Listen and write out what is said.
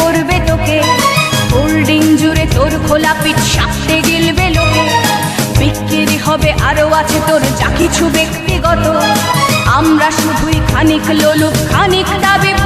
করবে তোকে। হোল্ডিং জুড়ে তোর খোলা পিঠ, সাপতে গিলবে লোকে। বিক্রি হবে আরও আছে তোর, যা কিছু ব্যক্তিগত। আমরা শুধুই খানিক লোলুপ, খানিক বিব্রত